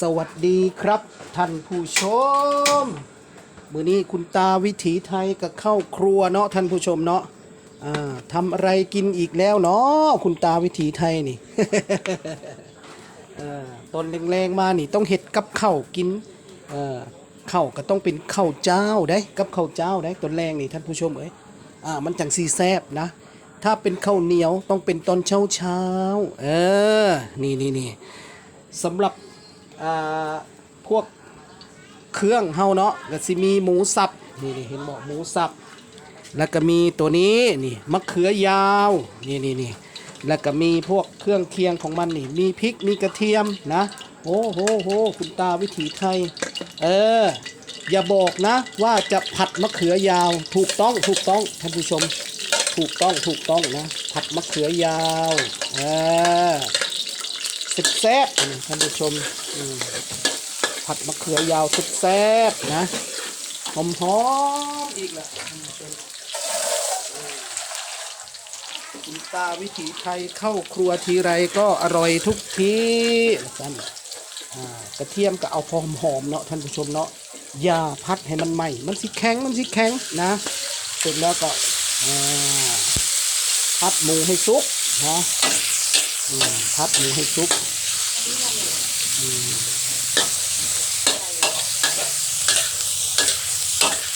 สวัสดีครับ ท่านผู้ชม มือนี้คุณตาวิถีไทยกับเข้าครัวเนาะท่านผู้ชมเนาะทำอะไรกินอีกแล้วเนาะคุณตาวิถีไทยนี่ตอนแรงๆมานี่ต้องเห็ดกับข้าวกินข้าวก็ต้องเป็นข้าวเจ้าได้กับข้าวเจ้าได้ตอนแรงนี่ท่านผู้ชมเอ้ยอมันจังสีแซบนะ ถ้าเป็นข้าวเหนียวต้องเป็นตอนเช้าเช้าเออนี่นี่นี่สำหรับ อ่าพวกเครื่องเฮาเนาะก็สิมีหมูสับนี่นี่เห็นบอกหมูสับ แล้วก็มีตัวนี้นี่มะเขือยาวนี่นี่นี่แล้วก็มีพวกเครื่องเคียงของมันนี่ มีพริกมีกระเทียมนะโอ้โหโหคุณตาวิถีไทย เออ อย่าบอกนะ ว่าจะผัดมะเขือยาว ถูกต้องถูกต้องท่านผู้ชม ถูกต้องถูกต้องนะ ผัดมะเขือยาวเออ สุดแซ่บท่านผู้ชมผัดมะเขือยาวสุดแซ่บนะหอมหอมๆอีกและท่านผู้ชมคุณตาวิถีไทยเข้าครัวทีไรก็อร่อยทุกทีท่านกระเทียมก็เอาพอหอมๆเนาะท่านผู้ชมเนาะอย่าพัดให้มันไหม้มันสิแข็งมันสิแข็งนะ เสร็จแล้วก็พัดหมูให้สุกนะ พัดหมูให้ซุป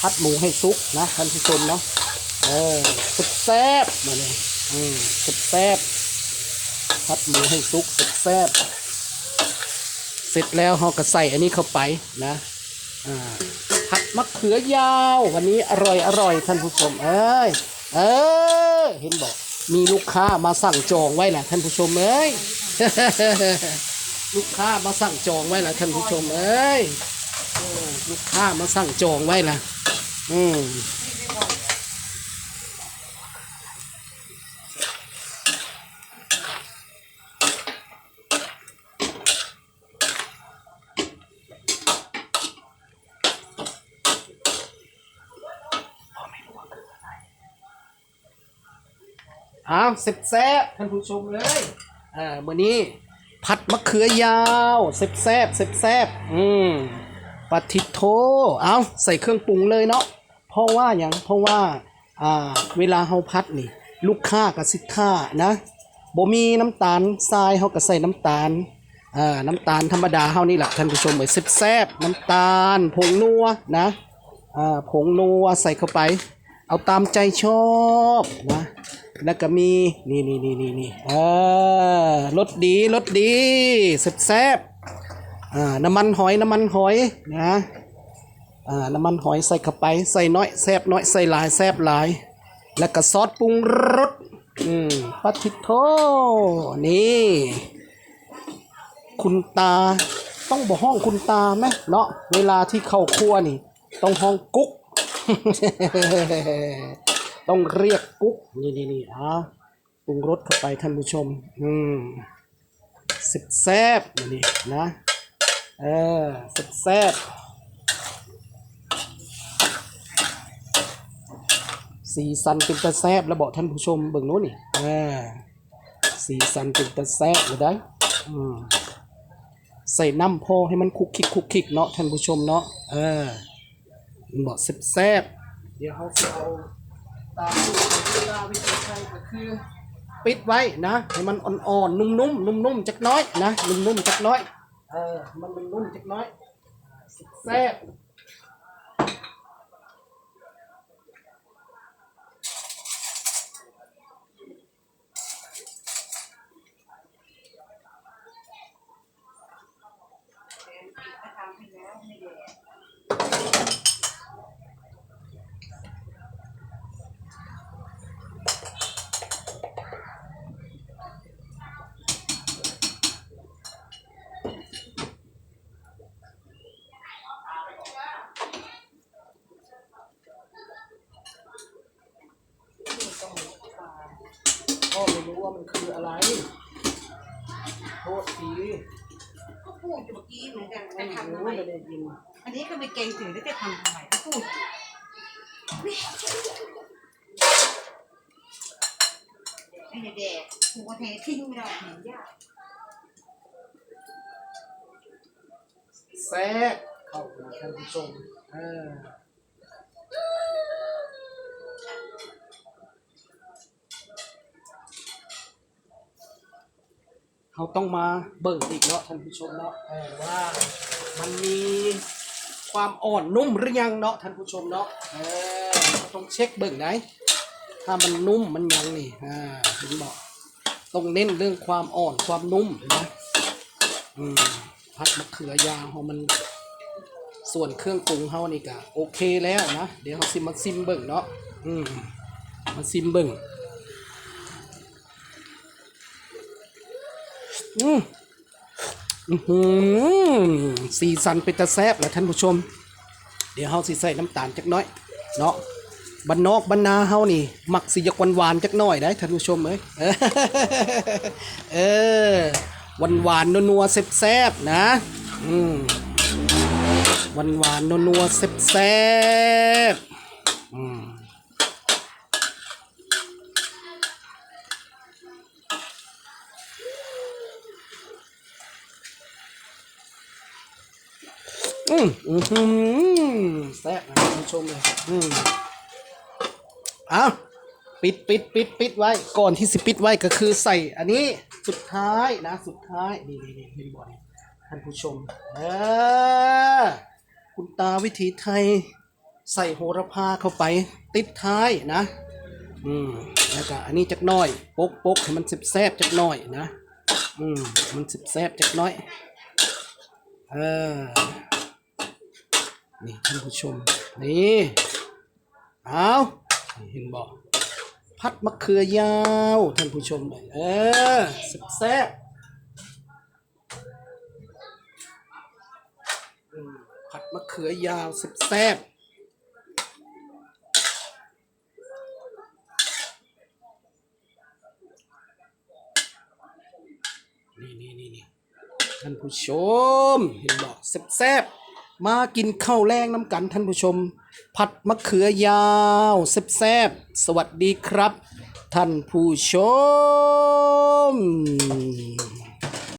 พัดหมูให้ซุปนะท่านผู้ชมเนาะเออสุดแซ่บมาเลยอืมสุดแซ่บพัดหมูให้ซุปสุดแซ่บเสร็จแล้วเราก็ใส่อันนี้เข้าไปนะอ่าผัดมะเขือยาว วันนี้อร่อยอร่อยท่านผู้ชมเอ้ยเออเห็นบอก มีลูกค้ามาสั่งจองไว้แหละท่านผู้ชมเอ้ย ลูกค้ามาสั่งจองไว้แหละท่านผู้ชมเอ้ยเออลูกค้ามาสั่งจองไว้ละอืม อาเสร็จแซ่บท่านผู้ชมเลยอ่ามื่อนี้ผัดมะเขือยาวเซบแซบเซบแซบอืมปาทิโทเอาใส่เครื่องปรุงเลยเนาะเพราะว่าอย่างเพราะว่าอ่าเวลาเฮาพัดนี่ ลูกค้ากับสิค้านะบ่มีน้ำตาลทรายเฮาก็ใส่น้ำตาลอ่าน้ำตาลธรรมดาเฮานี่แหละท่านผู้ชมเอ้ยเซบแซบน้ำตาลผงนัวนะอ่าผงนัวใส่เข้าไป เอาตามใจชอบนะ แล้วก็มีนี่นี่นี่นี่นี่เออรสดีรสดีแซ่บแซ่บอ่าน้ำมันหอยน้ำมันหอยนะอ่าน้ำมันหอยใส่เข้าไปใส่น้อยแซ่บน้อยใส่หลายแซ่บหลาย แล้วก็ซอสปรุงรสอืมปัทิโทนี่ คุณตาต้องบอกห้องคุณตาไหมเนาะเวลาที่เข้าครัวนี่ ต้องห้องกุ๊ก ต้องเรียกกุ๊กนี่นี่นี่อะปรุงรสเข้าไปท่านผู้ชม อืมสิบแซบนี่นะเออสิบแซบสีสันเป็นตาแซบแล้วบอกท่านผู้ชมเบิ่งโน้นนี่เออสีสันเป็นตาแซบเลยได้อืมใส่น้ำพอให้มันคุกคิกคุกคิกเนาะท่านผู้ชมเนาะเออบอกสิบแซบเดี๋ยวเขาจะเอา ตามสูตรของเวลาวิธีใช้ก็คือปิดไว้นะ ให้มันอ่อนๆ นุ่มๆ นุ่มๆ จักน้อยนะ นุ่มๆ จักน้อย เออ มันนุ่มๆ จักน้อยแซ่บ รู้ว่ามันคืออะไร โทษทีก็พูดอยู่เมื่อกี้เหมือนกันไม่จะทำรู้ทำไมไม่ได้ยินอันนี้ก็ไม่เกรงถือแล้วจะทำทำไมก็พูดไอ้เด็กผูกเททิ้งไม่ได้เห็นยากแซ่บๆเข้ามาท่านผู้ชมเออ เขาต้องมาเบิ่งอีกเนาะท่านผู้ชมเนาะเออว่ามันมีความอ่อนนุ่มหรือยังเนาะท่านผู้ชมเนาะเออเราต้องเช็คเบิ่งไหนถ้ามันนุ่มมันยังนี่อ่าเห็นบอกต้องเน้นเรื่องความอ่อนความนุ่มนะอืมพัดมะเขือยาวเขามันส่วนเครื่องปรุงเฮานี่ก็โอเคแล้วนะ เดี๋ยวเราซิมมาซิมเบิ่งเนาะอืมมาซิมเบิ่ง อืมอื้อหือสีสันเป็นตะแซบแหละท่านผู้ชม เดี๋ยวเฮาสิใส่น้ำตาลจักน้อย เนาะบ้านนอกบ้านนาเฮานี่ มักสิอยากหวานๆจักหน่อยได้ท่านผู้ชมเอ้ยเออหวานหวานๆนัวๆแซ่บๆนะ อืมหวานหวานๆนัวๆแซ่บๆอืม มอืมอืมแซ่บนะท่านผู้ชมเลยอืมเอาปิดปิดปิดปิดไว้ ก่อนที่สิปิดไว้ก็คือใส่อันนี้สุดท้ายนะ สุดท้ายนี่นี่นี่เห็นบ่อยท่านผู้ชมเออคุณตาวิถีไทย ใส่โหระพาเข้าไป ติดท้ายนะ อืมแล้วก็อันนี้จักหน้อยปกปกให้มันสิบแซ่บจักหน้อยนะ อืมมันสิบแซ่บจักหน้อย เออ นี่ท่านผู้ชม นี่ เอาเห็นบอกพัดมะเขือยาว ท่านผู้ชมเออสิบแซบผัดมะเขือยาวแซ่บนี่นี่นี่นี่ท่านผู้ชม เห็นบอกแซ่บ มากินข้าวแรงน้ำกันท่านผู้ชม ผัดมะเขือยาวแซ่บๆ สวัสดีครับ ท่านผู้ชม